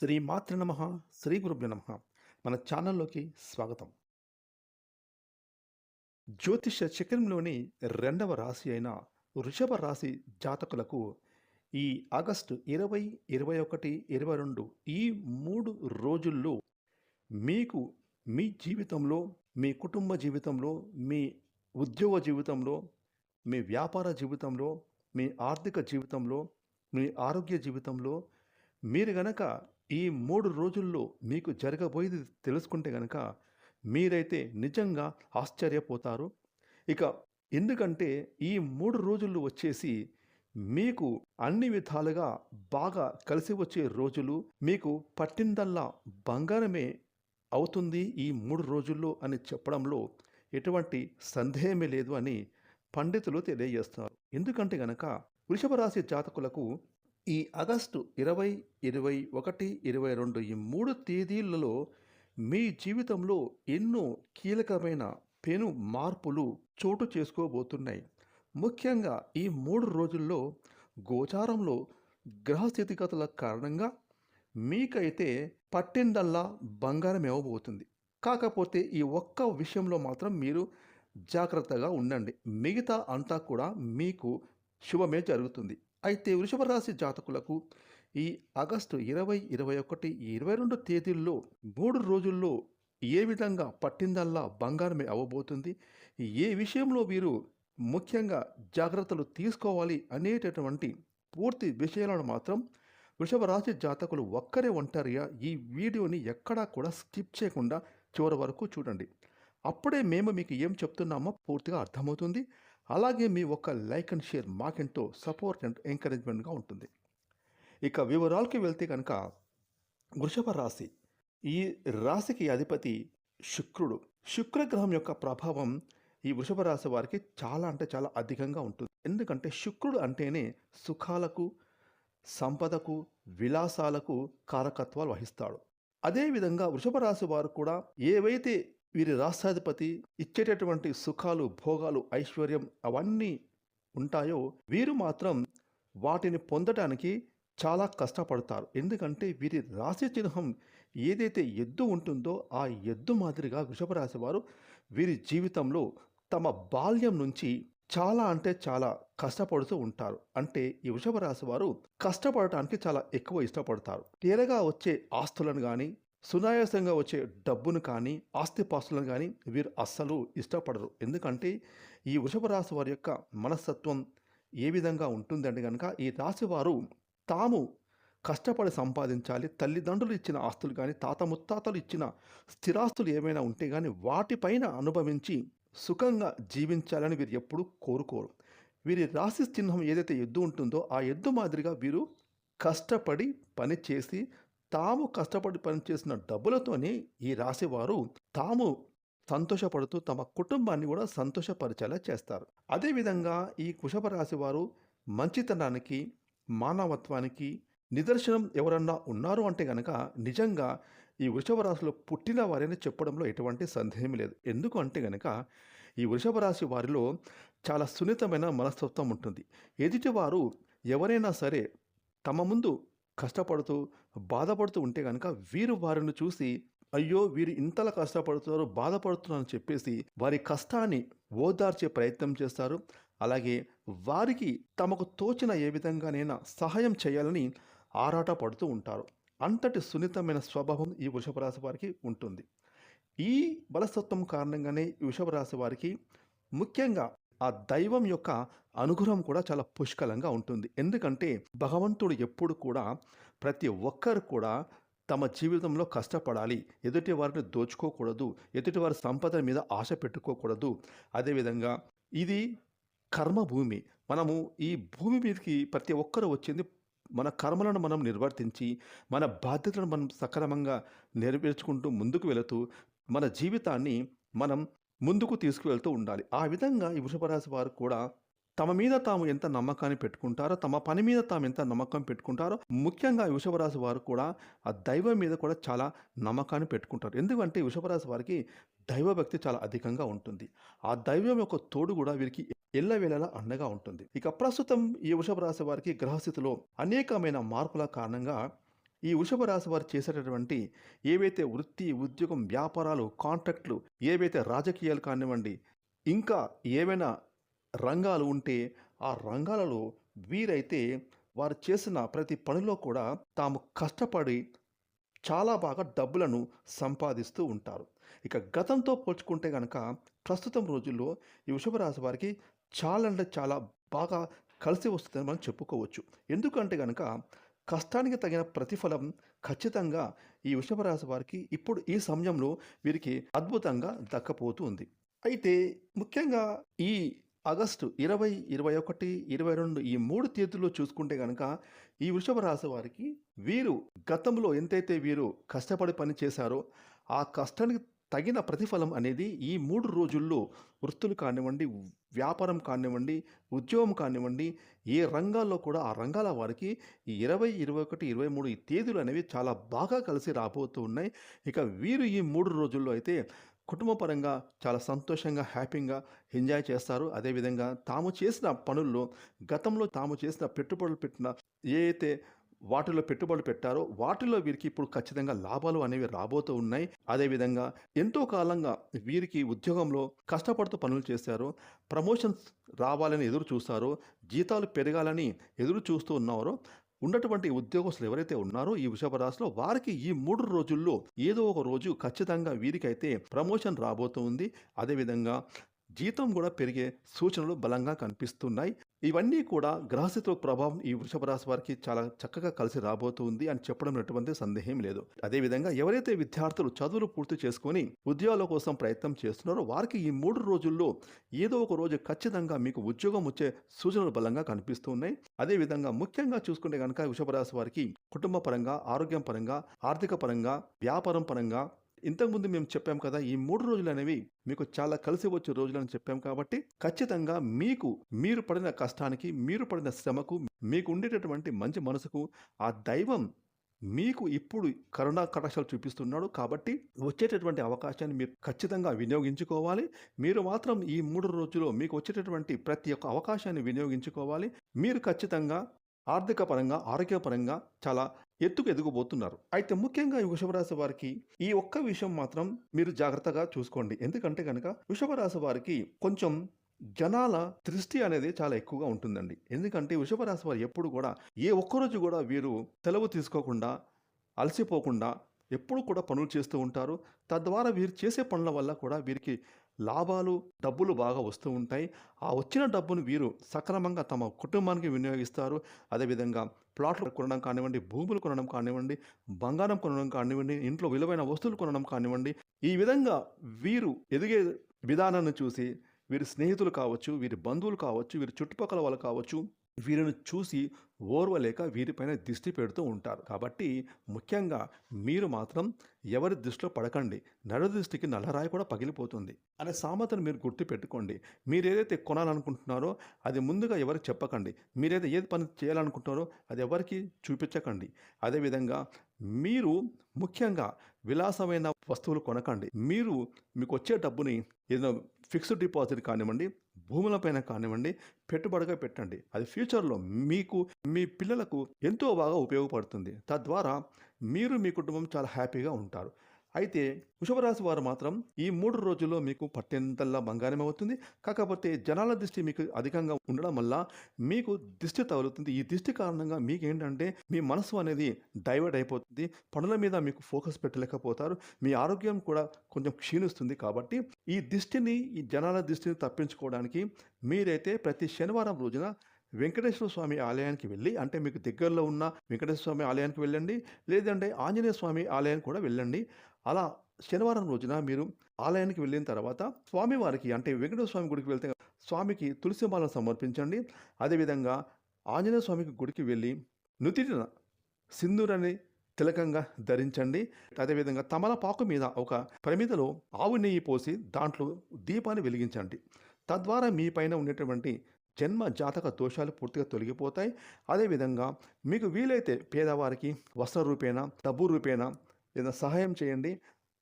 శ్రీ మాతృ నమ శ్రీ గురుభ్య నమ. మన ఛానల్లోకి స్వాగతం. జ్యోతిష చక్రంలోని రెండవ రాశి అయిన వృషభ రాశి జాతకులకు ఈ ఆగస్టు ఇరవై ఇరవై ఒకటి ఇరవై రెండు ఈ మూడు రోజుల్లో మీకు మీ జీవితంలో మీ కుటుంబ జీవితంలో మీ ఉద్యోగ జీవితంలో మీ వ్యాపార జీవితంలో మీ ఆర్థిక జీవితంలో మీ ఆరోగ్య జీవితంలో మీరు గనక ఈ మూడు రోజుల్లో మీకు జరగబోయేది తెలుసుకుంటే గనక మీరైతే నిజంగా ఆశ్చర్యపోతారు. ఇక ఎందుకంటే ఈ మూడు రోజులు వచ్చేసి మీకు అన్ని విధాలుగా బాగా కలిసి వచ్చే రోజులు మీకు పట్టిందల్లా బంగారమే అవుతుంది ఈ మూడు రోజుల్లో అని చెప్పడంలో ఎటువంటి సందేహమే లేదు అని పండితులు తెలియజేస్తున్నారు. ఎందుకంటే గనక వృషభ రాశి జాతకులకు ఈ ఆగస్టు ఇరవై ఇరవై ఒకటి ఇరవై రెండు ఈ మూడు తేదీలలో మీ జీవితంలో ఎన్నో కీలకమైన పెను మార్పులు చోటు చేసుకోబోతున్నాయి. ముఖ్యంగా ఈ మూడు రోజుల్లో గోచారంలో గ్రహ స్థితిగతుల కారణంగా మీకైతే పట్టిందల్లా బంగారం ఇవ్వబోతుంది కాకపోతే ఈ ఒక్క విషయంలో మాత్రం మీరు జాగ్రత్తగా ఉండండి. మిగతా అంతా కూడా మీకు శుభమే జరుగుతుంది. అయితే వృషభ రాశి జాతకులకు ఈ ఆగస్టు ఇరవై ఇరవై ఒకటి ఇరవై రెండు తేదీల్లో మూడు రోజుల్లో ఏ విధంగా పట్టిందల్లా బంగారమే అవ్వబోతుంది? ఏ విషయంలో వీరు ముఖ్యంగా జాగ్రత్తలు తీసుకోవాలి అనేటటువంటి పూర్తి విషయాలను మాత్రం వృషభ రాశి జాతకులు ఒక్కరే ఒంటరిగా ఈ వీడియోని ఎక్కడా కూడా స్కిప్ చేయకుండా చివరి వరకు చూడండి. అప్పుడే మేము మీకు ఏం చెప్తున్నామో పూర్తిగా అర్థమవుతుంది. అలాగే మీ ఒక్క లైక్ అండ్ షేర్ మాకెంతో సపోర్ట్ అండ్ ఎంకరేజ్మెంట్గా ఉంటుంది. ఇక వివరాలకి వెళ్తే కనుక వృషభ రాశి. ఈ రాశికి అధిపతి శుక్రుడు. శుక్రగ్రహం యొక్క ప్రభావం ఈ వృషభ రాశి వారికి చాలా అంటే చాలా అధికంగా ఉంటుంది. ఎందుకంటే శుక్రుడు అంటేనే సుఖాలకు సంపదకు విలాసాలకు కారకత్వాలు వహిస్తాడు. అదేవిధంగా వృషభ రాశి వారు కూడా ఏవైతే వీరి రాష్ట్రాధిపతి ఇచ్చేటటువంటి సుఖాలు భోగాలు ఐశ్వర్యం అవన్నీ ఉంటాయో వీరు మాత్రం వాటిని పొందడానికి చాలా కష్టపడతారు. ఎందుకంటే వీరి రాశి చిహ్నం ఏదైతే ఎద్దు ఉంటుందో ఆ ఎద్దు మాదిరిగా వృషభరాశి వారు వీరి జీవితంలో తమ బాల్యం నుంచి చాలా అంటే చాలా కష్టపడుతూ ఉంటారు. అంటే ఈ వృషభ రాశి వారు కష్టపడటానికి చాలా ఎక్కువ ఇష్టపడతారు. తీరగా వచ్చే ఆస్తులను కానీ సునాయాసంగా వచ్చే డబ్బును కానీ ఆస్తిపాస్తులను కానీ వీరు అస్సలు ఇష్టపడరు. ఎందుకంటే ఈ వృషభ రాశి వారి యొక్క మనస్తత్వం ఏ విధంగా ఉంటుందండి కనుక ఈ రాశి వారు తాము కష్టపడి సంపాదించాలి తల్లిదండ్రులు ఇచ్చిన ఆస్తులు కానీ తాత ముత్తాతలు ఇచ్చిన స్థిరాస్తులు ఏమైనా ఉంటే కానీ వాటిపైన అనుభవించి సుఖంగా జీవించాలని వీరు ఎప్పుడూ కోరుకోరు. వీరి రాశి చిహ్నం ఏదైతే ఎద్దు ఉంటుందో ఆ ఎద్దు మాదిరిగా వీరు కష్టపడి పని చేసి తాము కష్టపడి పనిచేసిన డబ్బులతోనే ఈ రాశివారు తాము సంతోషపడుతూ తమ కుటుంబాన్ని కూడా సంతోషపరిచేలా చేస్తారు. అదేవిధంగా ఈ కుషభ రాశి వారు మంచితనానికి మానవత్వానికి నిదర్శనం ఎవరన్నా ఉన్నారు అంటే గనక నిజంగా ఈ వృషభ రాశిలో పుట్టిన వారని చెప్పడంలో ఎటువంటి సందేహం లేదు. ఎందుకు అంటే గనక ఈ వృషభ రాశి వారిలో చాలా సున్నితమైన మనస్తత్వం ఉంటుంది. ఎదుటివారు ఎవరైనా సరే తమ ముందు కష్టపడుతూ బాధపడుతూ ఉంటే కనుక వీరు వారిని చూసి అయ్యో వీరు ఇంతలా కష్టపడుతున్నారు బాధపడుతున్నారు అని చెప్పేసి వారి కష్టాన్ని ఓదార్చే ప్రయత్నం చేస్తారు. అలాగే వారికి తమకు తోచిన ఏ విధంగానైనా సహాయం చేయాలని ఆరాట పడుతూ ఉంటారు. అంతటి సున్నితమైన స్వభావం ఈ వృషభ రాశి వారికి ఉంటుంది. ఈ బలసత్వం కారణంగానే ఈ వృషభ రాశి వారికి ముఖ్యంగా ఆ దైవం యొక్క అనుగ్రహం కూడా చాలా పుష్కలంగా ఉంటుంది. ఎందుకంటే భగవంతుడు ఎప్పుడు కూడా ప్రతి ఒక్కరు కూడా తమ జీవితంలో కష్టపడాలి. ఎదుటి వారిని దోచుకోకూడదు. ఎదుటి వారి సంపద మీద ఆశ పెట్టుకోకూడదు. అదేవిధంగా ఇది కర్మభూమి మనము ఈ భూమి మీదకి ప్రతి ఒక్కరు వచ్చింది మన కర్మలను మనం నిర్వర్తించి మన బాధ్యతలను మనం సక్రమంగా నెరవేర్చుకుంటూ ముందుకు వెళుతూ మన జీవితాన్ని మనం ముందుకు తీసుకువెళ్తూ ఉండాలి. ఆ విధంగా ఈ వృషభరాశి వారు కూడా తమ మీద తాము ఎంత నమ్మకాన్ని పెట్టుకుంటారో తమ పని మీద తాము ఎంత నమ్మకం పెట్టుకుంటారో ముఖ్యంగా ఈ వృషభరాశి వారు కూడా ఆ దైవం మీద కూడా చాలా నమ్మకాన్ని పెట్టుకుంటారు. ఎందుకంటే వృషభరాశి వారికి దైవభక్తి చాలా అధికంగా ఉంటుంది. ఆ దైవం యొక్క తోడు కూడా వీరికి ఎల్లవేళలా అండగా ఉంటుంది. ఇక ప్రస్తుతం ఈ వృషభ రాశి వారికి గ్రహస్థితిలో అనేకమైన మార్పుల కారణంగా ఈ వృషభ రాశి వారు చేసేటటువంటి ఏవైతే వృత్తి ఉద్యోగం వ్యాపారాలు కాంట్రాక్ట్లు ఏవైతే రాజకీయాలు కానివ్వండి ఇంకా ఏవైనా రంగాలు ఉంటే ఆ రంగాలలో వీరైతే వారు చేసిన ప్రతి పనిలో కూడా తాము కష్టపడి చాలా బాగా డబ్బులను సంపాదిస్తూ ఉంటారు. ఇక గతంతో పోల్చుకుంటే కనుక ప్రస్తుతం రోజుల్లో ఈ వృషభ రాశి వారికి చాలా అంటే చాలా బాగా కలిసి వస్తుందని మనం చెప్పుకోవచ్చు. ఎందుకంటే కనుక కష్టానికి తగిన ప్రతిఫలం ఖచ్చితంగా ఈ వృషభ రాశి వారికి ఇప్పుడు ఈ సమయంలో వీరికి అద్భుతంగా దక్కపోతుంది అయితే ముఖ్యంగా ఈ ఆగస్టు ఇరవై ఇరవై ఒకటి ఇరవై రెండు ఈ మూడు తేదీల్లో చూసుకుంటే కనుక ఈ వృషభ రాశి వారికి వీరు గతంలో ఎంతైతే వీరు కష్టపడి పని చేశారో ఆ కష్టానికి తగిన ప్రతిఫలం అనేది ఈ మూడు రోజుల్లో వృత్తులు కానివ్వండి వ్యాపారం కానివ్వండి ఉద్యోగం కానివ్వండి ఏ రంగాల్లో కూడా ఆ రంగాల వారికి ఈ ఇరవై ఇరవై ఒకటి ఇరవై మూడు ఈ తేదీలు అనేవి చాలా బాగా కలిసి రాబోతూ ఉన్నాయి. ఇక వీరు ఈ మూడు రోజుల్లో అయితే కుటుంబపరంగా చాలా సంతోషంగా హ్యాపీగా ఎంజాయ్ చేస్తారు. అదేవిధంగా తాము చేసిన పనుల్లో గతంలో తాము చేసిన పెట్టుబడులు పెట్టిన ఏ అయితే వాటిలో పెట్టుబడులు పెట్టారో వాటిలో వీరికి ఇప్పుడు ఖచ్చితంగా లాభాలు అనేవి రాబోతూ ఉన్నాయి. అదేవిధంగా ఎంతో కాలంగా వీరికి ఉద్యోగంలో కష్టపడుతూ పనులు చేశారు. ప్రమోషన్స్ రావాలని ఎదురు చూస్తారో జీతాలు పెరగాలని ఎదురు చూస్తూ ఉన్నారో ఉన్నటువంటి ఉద్యోగస్తులు ఎవరైతే ఉన్నారో ఈ వృషభ రాశిలో వారికి ఈ మూడు రోజుల్లో ఏదో ఒక రోజు ఖచ్చితంగా వీరికైతే ప్రమోషన్ రాబోతుంది అదేవిధంగా జీతం కూడా పెరిగే సూచనలు బలంగా కనిపిస్తున్నాయి. ఇవన్నీ కూడా గ్రహస్థితుల ప్రభావం ఈ వృషభ రాశి వారికి చాలా చక్కగా కలిసి రాబోతుంది అని చెప్పడం ఎటువంటి సందేహం లేదు. అదేవిధంగా ఎవరైతే విద్యార్థులు చదువులు పూర్తి చేసుకొని ఉద్యోగాల కోసం ప్రయత్నం చేస్తున్నారో వారికి ఈ మూడు రోజుల్లో ఏదో ఒక రోజు ఖచ్చితంగా మీకు ఉద్యోగం వచ్చే సూచనలు బలంగా కనిపిస్తున్నాయి. అదేవిధంగా ముఖ్యంగా చూసుకుంటే కనుక వృషభ రాశి వారికి కుటుంబ పరంగా ఆరోగ్యం పరంగా ఆర్థిక పరంగా వ్యాపారం పరంగా ఇంతకుముందు మేము చెప్పాం కదా ఈ మూడు రోజులు అనేవి మీకు చాలా కలిసి వచ్చే రోజులు అని చెప్పాం కాబట్టి ఖచ్చితంగా మీకు మీరు పడిన కష్టానికి మీరు పడిన శ్రమకు మీకు ఉండేటటువంటి మంచి మనసుకు ఆ దైవం మీకు ఇప్పుడు కరుణా కటాక్షాలు చూపిస్తున్నాడు కాబట్టి వచ్చేటటువంటి అవకాశాన్ని మీరు ఖచ్చితంగా వినియోగించుకోవాలి. మీరు మాత్రం ఈ మూడు రోజుల్లో మీకు వచ్చేటటువంటి ప్రతి ఒక్క అవకాశాన్ని వినియోగించుకోవాలి. మీరు ఖచ్చితంగా ఆర్థిక పరంగా ఆరోగ్యపరంగా చాలా ఎత్తుకు ఎదుగుబోతున్నారు అయితే ముఖ్యంగా ఈ వృషభరాశి వారికి ఈ ఒక్క విషయం మాత్రం మీరు జాగ్రత్తగా చూసుకోండి. ఎందుకంటే కనుక వృషభరాశి వారికి కొంచెం జనాల దృష్టి అనేది చాలా ఎక్కువగా ఉంటుందండి. ఎందుకంటే వృషభరాశి వారు ఎప్పుడు కూడా ఏ ఒక్కరోజు కూడా వీరు సెలవు తీసుకోకుండా అలసిపోకుండా ఎప్పుడు కూడా పనులు చేస్తూ ఉంటారు. తద్వారా వీరు చేసే పనుల వల్ల కూడా వీరికి లాభాలు డబ్బులు బాగా వస్తూ ఉంటాయి. ఆ వచ్చిన డబ్బును వీరు సక్రమంగా తమ కుటుంబానికి వినియోగిస్తారు. అదేవిధంగా ప్లాట్లు కొనడం కానివ్వండి భూములు కొనడం కానివ్వండి బంగారం కొనడం కానివ్వండి ఇంట్లో విలువైన వస్తువులు కొనడం కానివ్వండి ఈ విధంగా వీరు ఎదిగే విధానాన్ని చూసి వీరి స్నేహితులు కావచ్చు వీరి బంధువులు కావచ్చు వీరి చుట్టుపక్కల వాళ్ళు కావచ్చు వీరిని చూసి ఓర్వలేక వీరిపైన దిష్టి పెడుతూ ఉంటారు. కాబట్టి ముఖ్యంగా మీరు మాత్రం ఎవరి దృష్టిలో పడకండి. నడు దృష్టికి నల్లరాయి కూడా పగిలిపోతుంది. అనే సామెతను మీరు గుర్తు పెట్టుకోండి మీరు ఏదైతే కొనాలనుకుంటున్నారో అది ముందుగా ఎవరికి చెప్పకండి. మీరైతే ఏది పని చేయాలనుకుంటున్నారో అది ఎవరికి చూపించకండి. అదేవిధంగా మీరు ముఖ్యంగా విలాసమైన వస్తువులు కొనకండి. మీరు మీకు వచ్చే డబ్బుని ఏదైనా ఫిక్స్డ్ డిపాజిట్ కానివ్వండి భూములపైన కానివ్వండి పెట్టుబడిగా పెట్టండి. అది ఫ్యూచర్లో మీకు మీ పిల్లలకు ఎంతో బాగా ఉపయోగపడుతుంది. తద్వారా మీరు మీ కుటుంబం చాలా హ్యాపీగా ఉంటారు. అయితే వృషభరాశి వారు మాత్రం ఈ మూడు రోజుల్లో మీకు పట్టెంతల్లా బంగారం అవుతుంది. కాకపోతే జనాల దృష్టి మీకు అధికంగా ఉండడం వల్ల మీకు దిష్టి తగులుతుంది. ఈ దిష్టి కారణంగా మీకు ఏంటంటే మీ మనసు అనేది డైవర్ట్ అయిపోతుంది. పనుల మీద మీకు ఫోకస్ పెట్టలేకపోతారు. మీ ఆరోగ్యం కూడా కొంచెం క్షీణిస్తుంది కాబట్టి ఈ దిష్టిని ఈ జనాల దృష్టిని తప్పించుకోవడానికి మీరైతే ప్రతి శనివారం రోజున వెంకటేశ్వర స్వామి ఆలయానికి వెళ్ళి అంటే మీకు దగ్గరలో ఉన్న వెంకటేశ్వర స్వామి ఆలయానికి వెళ్ళండి. లేదంటే ఆంజనేయ స్వామి ఆలయానికి కూడా వెళ్ళండి. అలా శనివారం రోజున మీరు ఆలయానికి వెళ్ళిన తర్వాత స్వామివారికి అంటే వెంకటేశ్వర స్వామి గుడికి వెళ్తే స్వామికి తులసి మాలను సమర్పించండి. అదేవిధంగా ఆంజనేయ స్వామికి గుడికి వెళ్ళి నుతిటిన సింధూరాన్ని తిలకంగా ధరించండి. అదేవిధంగా తమలపాకు మీద ఒక ప్రమిదలో ఆవు నెయ్యి పోసి దాంట్లో దీపాన్ని వెలిగించండి. తద్వారా మీ పైన ఉండేటువంటి జన్మ జాతక దోషాలు పూర్తిగా తొలగిపోతాయి. అదేవిధంగా మీకు వీలైతే పేదవారికి వస్త్ర రూపేణ డబ్బు రూపేణ ఏదైనా సహాయం చేయండి.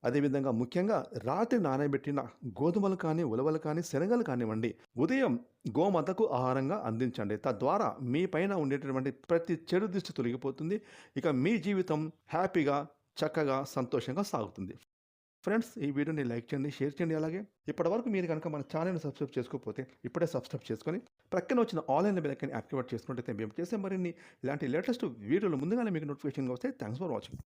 అదేవిధంగా ముఖ్యంగా రాత్రి నానబెట్టిన గోధుమలు కానీ ఉలవలు కానీ శనగలు కానివ్వండి. ఉదయం గోమాతకు ఆహారంగా అందించండి. తద్వారా మీ పైన ఉండేటటువంటి ప్రతి చెడు దృష్టి తొలగిపోతుంది. ఇక మీ జీవితం హ్యాపీగా చక్కగా సంతోషంగా సాగుతుంది. ఫ్రెండ్స్ ఈ వీడియోని లైక్ చేయండి షేర్ చేయండి. అలాగే ఇప్పటివరకు మీరు కనుక మన ఛానల్ని సబ్స్క్రైబ్ చేసుకోకపోతే ఇప్పుడే సబ్స్క్రైబ్ చేసుకొని ప్రక్కన వచ్చిన ఆన్లైన్ బెల్కని యాక్టివేట్ చేసుకున్నట్టయితే మేము చేసే మరిన్ని ఇలాంటి లేటెస్ట్ వీడియోలు ముందుగానే మీకు నోటిఫికేషన్ వస్తే థ్యాంక్స్ ఫర్ వాచింగ్.